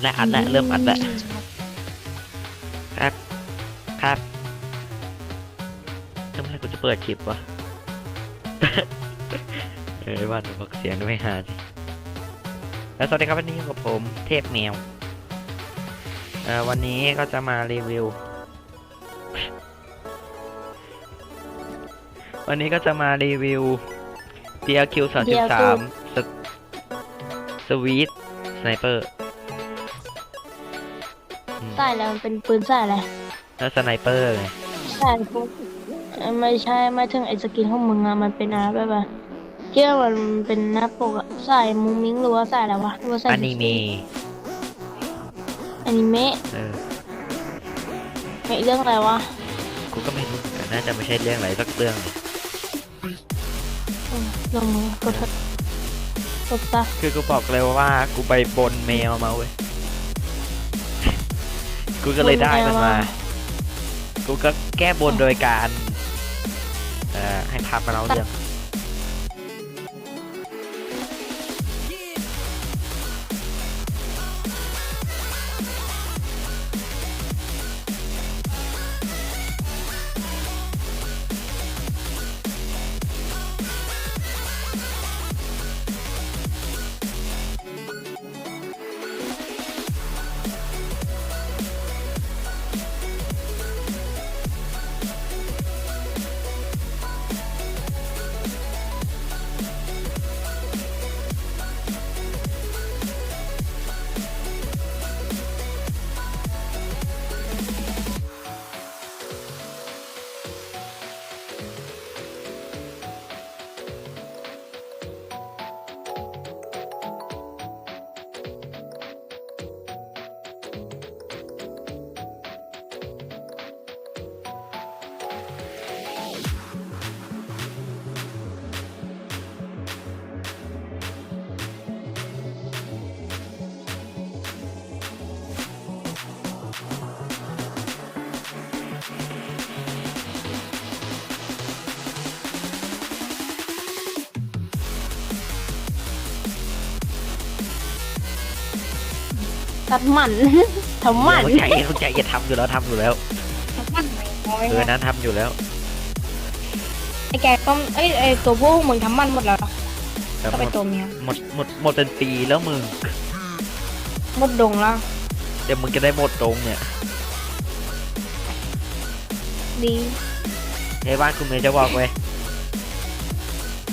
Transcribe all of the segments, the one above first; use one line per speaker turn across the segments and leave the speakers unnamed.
แล้วอัดแล้วเริ่มอัดแล้วครับ ครับทำไมกูจะเปิดคลิปวะ เออว่าแต่บอกเสียงไม่หาดิแล้วสวัสดีครับวันนี้อยู่กับผมเทพแมวเอ่อวันนี้ก็จะมารีวิว วันนี้ก็จะมารีวิว DLQ 3 3 สวีทสไนเปอร์
ใส่แล้วมันเป็นปืนใส่อะไร
แล้วสไนเปอร์ไง
ใส่พวกเอ่อไม่ใช่ไม่ถึงไอ้สกินของมึงอะมันเป็นอะไรแบบว่าที่ว่ามันเป็นหน้าปกอะใส่มุ้งมิ้งหรือว่าใส่อะไรวะหรือว่าใส่
อนิเมะ
อนิเมะ
เออ
ไม่เรื่องอะไรวะ
กูก็ไม่รู้เหมือนกันน่าจะไม่ใช่เรื่องอะไรสักเรื่องเลย
อืมลองมือกดเถอะกดซะ
คือกูบอกเลยว่ากูไปบนแมวมาเว้ย กูก็เลยได้มันมา กูก็แก้บนโดยการ เอ่อให้พับมาเล่าเรื่อง
ตัดหมันทำหมัน
เข้าใจเข้าใจอย่าทำอยู่แล้วทำอยู่แล้ว
มันไม่น้อย
เออนั้นทำอยู่แล้ว
ไอ้แกก็เอ้ยไอ้ตัวพวกมึงทำมันหมดแล้วเหรอ
แต่
ก็
หม
เป็น
ด
ตัวเมีย
หมดหมดหมดเป็นปีแล้วมึง
หมดดงแล้ว
เดี๋ยวมึงจะได้หมดตรงเนี่ย
ดี
ในบ้านกูเมย์จะบอกไว้ย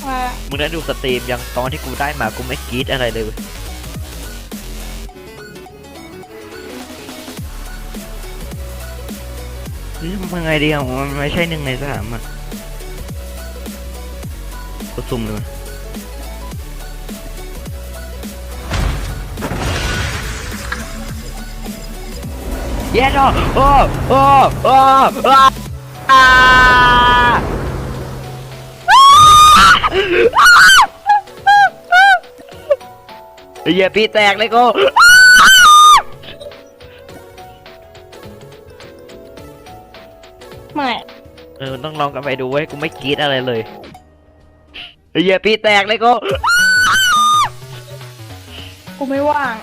ว่า
มึงได้ดูสตรีมยังตอนที่กูได้มากูไม่กรี๊ดอะไรเลย เว้ยเฮ้ยมันไงดีอะมันไม่ใช่หนึ่งในสามอะกูซุ่มเลยเย็ดอะโอ้โอ้โอ้อ้าอ่าเหยียพี่แตกเลยกู
ไม่
เออต้องลองกันไปดูเว้ยกูไม่กรี๊ดอะไรเลยเหยียบพี่แตกเลยกู
กูไม่ว่าง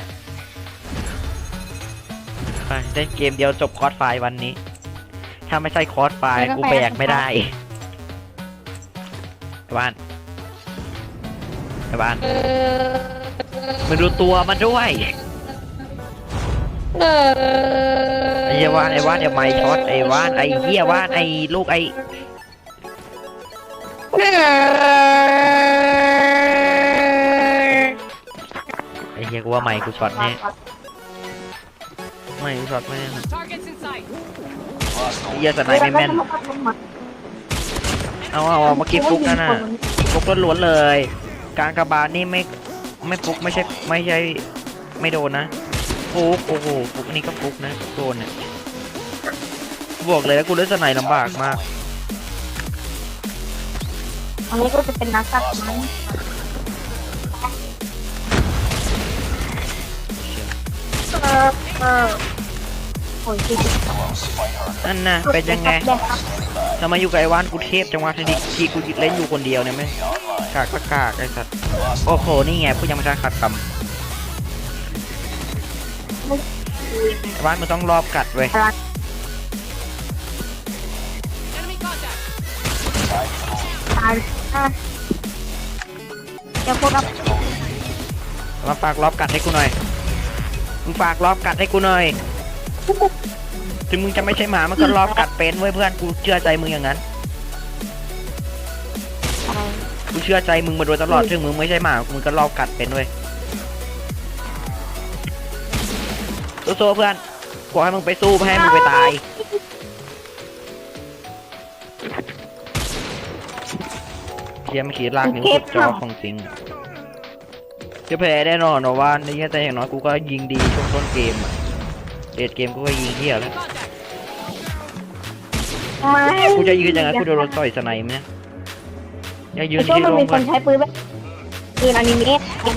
ไปเล่นเกมเดียวจบคอร์สไฟล์วันนี้ ถ้าไม่ใช่คอร์สไฟล์กูแบกไม่ได้ไอ้บ้านไอ้บ้าน
เออ
มึงดูตัวมันด้วย
เออ
ไอ้ เหี้ยว่านไอ้ว่านอย่าไม่ช็อตไอ้ว่านไอ้เหี้ยว่านไอ้ลูกไอ้
เออ
ไอ้เหี้ยกูว่าไม่กูช็อตแน่ไม่กูช็อตแม่ง
Targets in sight.
ไอ้เหี้ยสไนไม่แม่นเอาเอาเอาเมื่อกี้ฟุกนั่นน่ะฟุกล้วนๆเลย การกระบาลนี่ไม่ไม่ฟุกไม่ใช่ไม่ใช่ไม่โดนนะ ฟุกโอ้โหฟุกนี่ก็ฟุกนะโดนเนี่ยบอกเลยแล้วกูเล่นสไนลำบากมาก
อันนี้ก็จะเป็นนักสัตว์มั้งเออเออโอ้ยที่
นั่นนะเป็นยังไง
ได้ครับ
ทำไมอยู่กับไอ้วานกูเทพจังวะทีนี้ที่กูเล่นอยู่คนเดียวเนี่ยไหมกากก็กากไอ้สัตว์โอ้โหนี่ไงผู้ยังไม่ทันขัดค
มึง
ไอ้บ้านมึงต้องรอบกัดเว้ย
เดี๋ยวพวกเรา
มาฝากรอบกัดให้กูหน่อย มึงฝากรอบกัดให้กูหน่อย ถึงมึงจะไม่ใช่หมา มันก็รอบกัดเป็นเว้ยเพื่อน กูเชื่อใจมึงอย่างนั้น กูเชื่อใจมึงมาโดยตลอด ถึงมึงไม่ใช่หมา มึงก็รอบกัดเป็นเว้ย สู้ๆเพื่อนกูให้มึงไปสู้ไม่ให้มึงไปตาย เทียมขีดลากนิ้วสุดจอของจริงจะแพ้แน่นอนเนอะว่านี่แต่อย่างน้อยกูก็ยิงดีช่วงต้นเกมอะเดทเกมกูก็ยิงเที่ยแล้ว
ไม่
กูจะยืนยังไงกูโดนรถต่อยสไนป์ไหมเนี่ยอย่ายืน
ไอ้ช่วง
ที่
มัน
ล
มี
ง
ค
ก่อนน
ใช้ปืนแบบปืนอนิเมะเป็น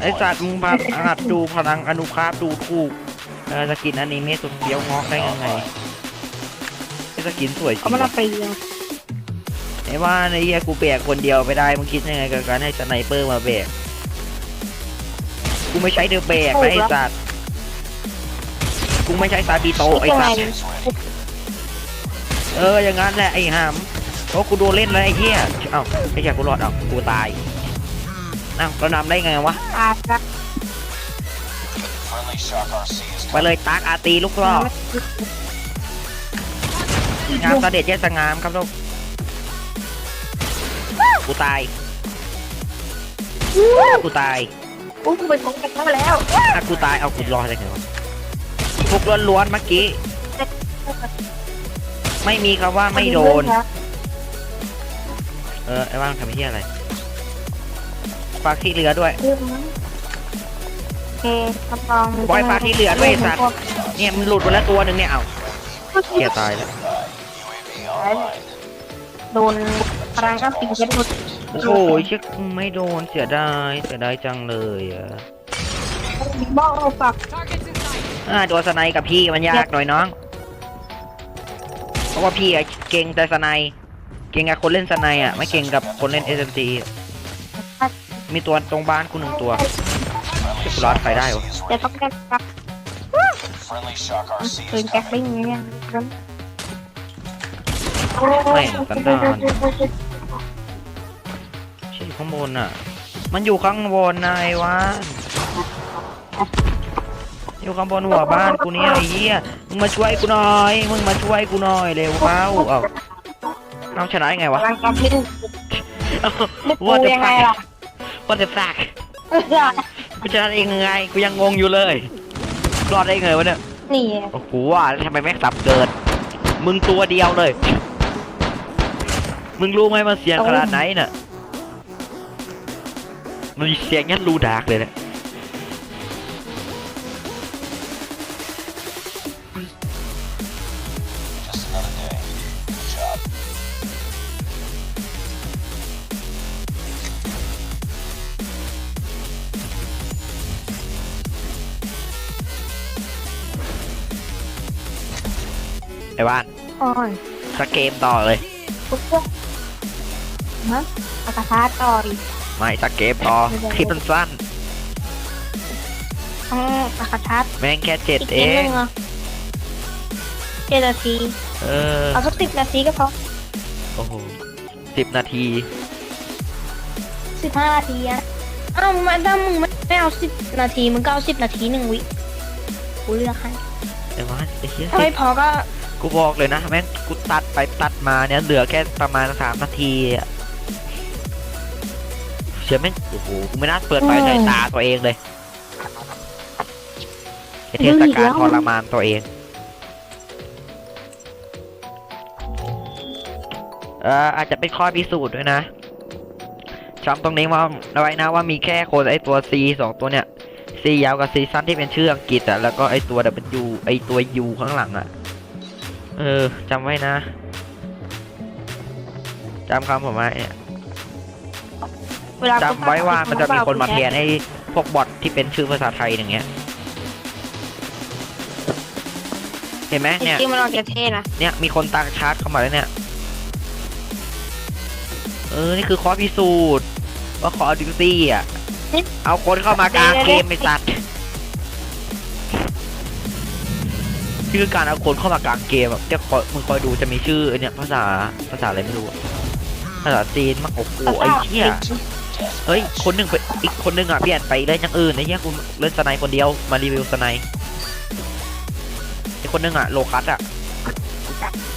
ไอสัตว์มึงพาหัดดูพลังอนุภาพดูถูก เออสกินอนิเมะสุดเฟี้ยวงอกได้ยังไงไอสกินสวยจริ
เขา
ง
มันเอา
ว่ะ
ไปเลี้ยง
ไอ้ว่าในเฮียกูแบกคนเดียวไปได้มึงคิดยังไงกับการให้สไนเปอร์มาแบกกูไม่ใช้เดอะแบกนะไอสัตว์กูไม่ใช้ซาบิโตะไอ
ยังไง
สัตว์ เอออย่างนั้นแหละไอ้หามเพราะกูโดนเล่นแล้วไอ้เหี้ยเอ้าไอ้เหี้ยกูรอดเอ้ากูตายเอ้าเรานำได้ไงวะ
อาจจะ
ไปเลยตักอาตีลูกล่องามเสด็จเยสงามครับลูกกูตายกูตาย
อู้กูไปพบกันมาแล้ว
อะกูตายเอากูรอดได้ไงวะพวกล้วนๆเมื่อกี้ ไม่มีคำว่าไม่โดน เออไอ้ว่างทำเหี้ยอะไร ฝากที่เหลือด้วย
โอเคกระปอง
บอยฝากที่เหลือด้วยไอ้สัตว์เนี่ยมันหลุดไปแล้วตัวหนึ่งเนี่ยเอาเหี้ยตายแล้ว
โดนพลังก็ปีกันหมด
โอ้โหเชิคไม่โดนเสียดายเสียดายจังเลยอะ
บอกเราฝาก
อ่าโดนสไนกับพี่มันยากหน่อยน้อง เพราะว่าพี่อะเก่งแต่สไนเก่งกับคนเล่นสไนอะไม่เก่งกับคนเล่นเอสเอ็มจีมีตัวตรงบ้านกูหนึ่งตัวที่กู รอดใครได้วะ
จะต้องได้รัก
Friendly Shock RC
ปืนแก๊ก
coming.
ลิงเนี่ย
แม่งสันดานใช่ข้างบนอะ มันอยู่ข้างบนนายว่านอยู่ข้างบนหัวบ้านกูเนี่ยไอ้เหี้ยมึงมาช่วยกูหน่อย มึงมาช่วยกูหน่อยเร็วเข้าเอาเอาชนะยังไงวะว่าจะ
ยังไง
ฟักว่าจะฟัก กูชนะเองยังไง กูยังงงอยู่เลย รอดได้ไงวะเนี่ย
นี่
โอ้โหว่าแล้วทำไมแม่งสับเกิดมึงตัวเดียวเลย มึงรู้ไหมมันเสียงขนาดไหนน่ะมันเสียงยันรูดากเลยนะ บ้าน
โอ้ย
สเกมต่อเลย
ปุ๊บปุ๊บฮะเอากระทะต่ออีก
ไม่สเกมต่อคลิปมันสั้น
ต้องเอากระทะ
แม่งแค่เจ็ด
อีก
เอ
นิดนึ
ง
งอะเจ็ดนาที
เออ
เอาสักสิบนาทีก็พอ
โอ้โหสิบนาที
สิบห้านาทีอะอ้าวมันถ้ามึงไม่เอาสิบนาทีมึงก็เอาสิบนาทีหนึ่งวิกูเลือกให้
ไอ้บ้านไอ้เหี้ย
ถ้าไม่พอก็
กูบอกเลยนะแม่งกูตัดไปตัดมาเนี่ยเหลือแค่ประมาณสามนาทีอะเชื่อแม่งโอ้โหกูไม่น่าเปิดไฟใส่ตาตัวเองเลยไอเทศกาลทรมานตัวเองเอ่ออาจจะเป็นข้อพิสูจน์ด้วยนะจำตรงนี้ว่าเอาไว้นะว่ามีแค่คนไอตัว C สองตัวเนี่ย C ยาวกับ C สั้นที่เป็นชื่ออังกฤษอะแล้วก็ไอตัว W ไอตัว U ข้างหลังอะ เออจำไว้นะจำคำผมไว้
เวลากู
จำไว้ว่ามันจะมีคนมาแทน
น
ให้พวกบอทที่เป็นชื่อภาษาไทยอย่างเงี้ย เห็นไหม
จ
เนี่ย
ริงๆมันออกจะเท่นะ
เนี่ยมีคนต่างชาติเข้ามาแล้วเนี่ย เออ นี่คือข้อพิสูจน์ว่าคอดิวตี้อะ เอาคนเข้ามากลางเกมไอ้สัตว์ ชื่อการเอาคนเข้ามากลางเกมแบบจะคอยมึงคอยดูจะมีชื่อไอเนี่ยภาษาภาษาอะไรไม่รู้อะภาษาจีนมั้งโอ้โหไอ้เหี้ยเฮ้ยคนหนึ่งไปอีกคนหนึ่งอะเปลี่ยนไปเล่นอย่างอื่นไอ้เหี้ยกูเล่นสไนคนเดียวมารีวิวสไนไอ้คนหนึ่งอะโลคัสอะ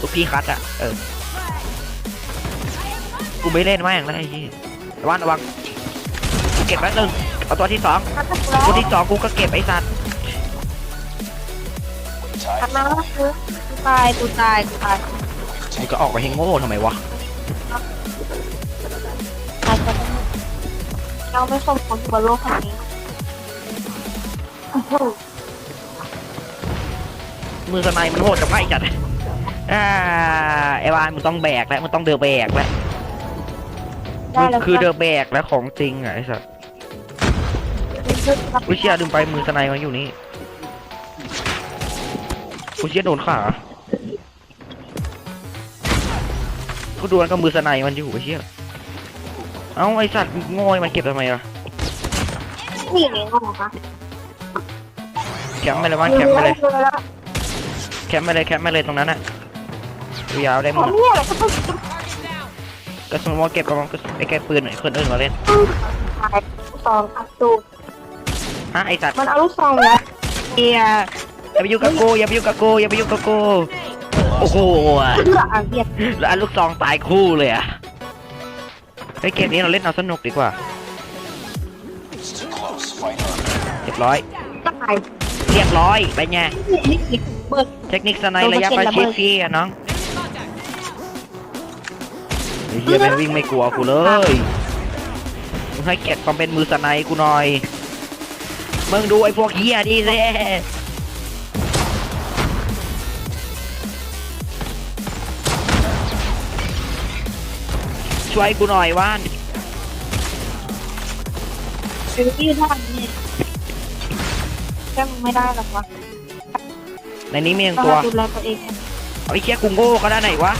ลูกพี่คัสอะเออกูไม่เล่นมากแล้วไอ้เหี้ยระวังระวังกูเก็บแป๊บนึงเอาตัวที่สองตัวที่สองกูก็เก็บไอ้สัตว์
ทำไมวะกูตายกูตายกูตาย
มึงก็ออกไปให้โง่ทำไมวะ
ตายก็ได้เราไม่สมควรอยู่บนโลกแห่งนี้โอ้โห
มือสไนมันโหดกับไพ่จัดอ่าไอ้วานมึงต้องแบกแล้วมึงต้องเดือแบกแล้ว
ได้
มึง
แล้ว
คือเดือแบกแล้วของจริงอะไอ้สัสกูเชียลืมไปมือสไนมันอยู่นี่ กูเชียโดนขากูดวลกับมือสไนมันอยู่ไอ้เชี่ยเอ้าไอ้สัตว์โง่ยมันเก็บทำไมล่ะ
นี่อย่างนี้ก็หรอคะ
แคมป์ไปเลยวันแคมป์ไปเลยแคมป์ไปเลยแคมป์ไปเลยตรงนั้นอะดูยาวได้หม
อ๋อ
ดอะ
เนี่ยแหละก็ต้อง
กระสุนมอเก็บกระบอกกระสุนไอ้แกปืนหน่อยคนอื่นมาเล่น
ตายซองอัดตูด
ฮะไอ้สัตว์
มันเอาลูกซองนะเอีย
อย่าไปยุ่งกับกูอย่าไปยุ่งกับกูอย่าไปยุ่งกับกูโอ้โห
อาเวียด
แล้วอันลูกซองตายคู่เลยอะเฮ้ยเกมนี้เราเล่นเอาสนุกดีกว่าเรียบร้อย
ตาย
เรียบร้อยไปไง
นี่นี่เบิร์ด
เทคนิคสไนระยะประชิดพี่อะน้องไอ้เฮียแม่งวิ่งไม่กลัวกูเลยมึงให้เกียรติความเป็นมือสไนกูหน่อยมึงดูไอ้พวกเฮียดีสิ ช่วยกูหน่อยว่าน
ซื้อที่ท่านนี่แค่มึงไม่ได้หรอกวะ
ในนี้มีหนึ่ง
ต้อง
ตัว
ดูแลตัวเอง
เอาไอ้เชี่ยกูโง่ขนาดไหนวะ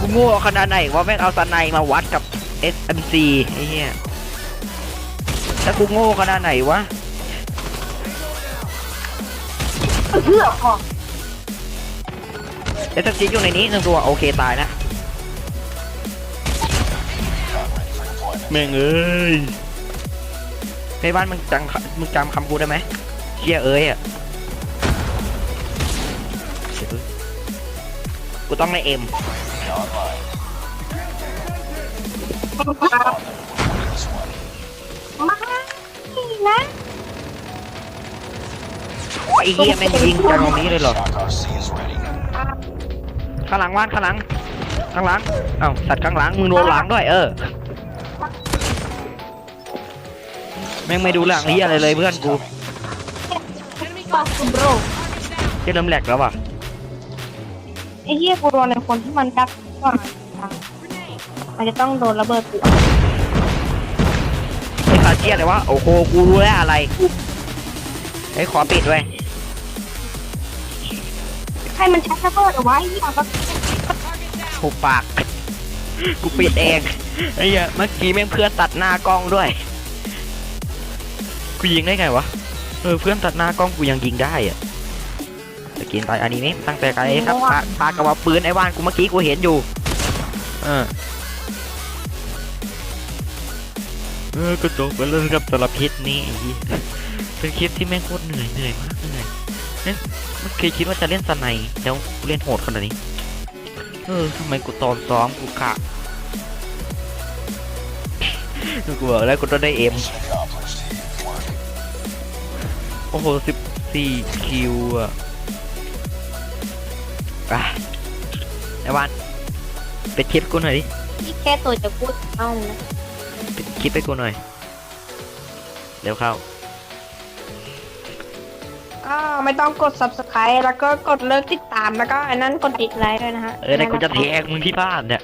กูโง่ขนาดไหนวะแม่งเอาสไนมาวัดกับ SMC ไอ้เหี้ยถ้ากูโง่ขนาดไหนวะ
เพื่อพอ
SMC อยู่ในนี้หนึ่งตัวโอเคตายนะ แม่งเอ้ยในบ้านมึงจำมึงจำคำกูได้ไหมเชี่ยเอ้ยอะกูต้องในเอ็ม
ไม่นะ
ไอ้เหี้ยแม่งยิงจากตรงนี้เลยเหรอข้างหลังว่านข้างหลังข้างหลังเอ้าสัตว์ข้างหลังมึงโดนหลังด้วยเออ ม่งไม่ดูหลังนี้อะไรเลยเพื่อนกู
ปากกูโบร
จะเริ่มแหลกแล้วว่ะ
ไอ้เหี้ยกูโดนในคนที่มันดักกว่ามันจะต้องโดนระเบิดกู
ไอ้ขาเจี๊ยอะไรวะโอ้โหกูรู้แล้วอะไรไอ้ยขอปิดไว้ย
ใครมันชักระเบิดเอาไว้ที่มันก็
หุบปาก กูปิดเองไอ้เหี้ยเมื่อกี้แม่งเพื่อนตัดหน้ากล้องด้วย กูยิงได้ไงวะ เออเพื่อนตัดหน้ากล้องกูยังยิงได้อะจะกินตายอันนี้นี่ตั้งแต่ไกลครับปาปากระบอกปืนไอ้ว่านกูเมื่อกี้กูเห็นอยู่ เออเออก็จบไปเลยครับสำหรับคลิปนี้ไอ้เหี้ยเป็นคลิปที่แม่งโคตรเหนื่อยเหนื่อยมากเหนื่อยเนี่ยไม่เคยคิดว่าจะเล่นสไนด์แล้วกูเล่นโหดขนาดนี้ เออทำไมกูตอนซ้อมกูกะกูบอกแล้วกูต้องได้เอ็ม
Mission accomplished. Work.
โอ้โหสิบสี่คิวอะไปไอ้วันเป็ดคลิปกูหน่อยดิ
ที่แค่ตัวจะพูดเอานะ
ปิดคลิปให้กูหน่อย เร็วเข้า
ก็ไม่ต้องกด subscribe แล้วก็กดเลิกติดตามแล้วก็ไอ้นั่นกดติดไลค์ด้วยนะฮะ
เออเดี๋ยวกูจะแทงมึงที่บ้านเนี่ย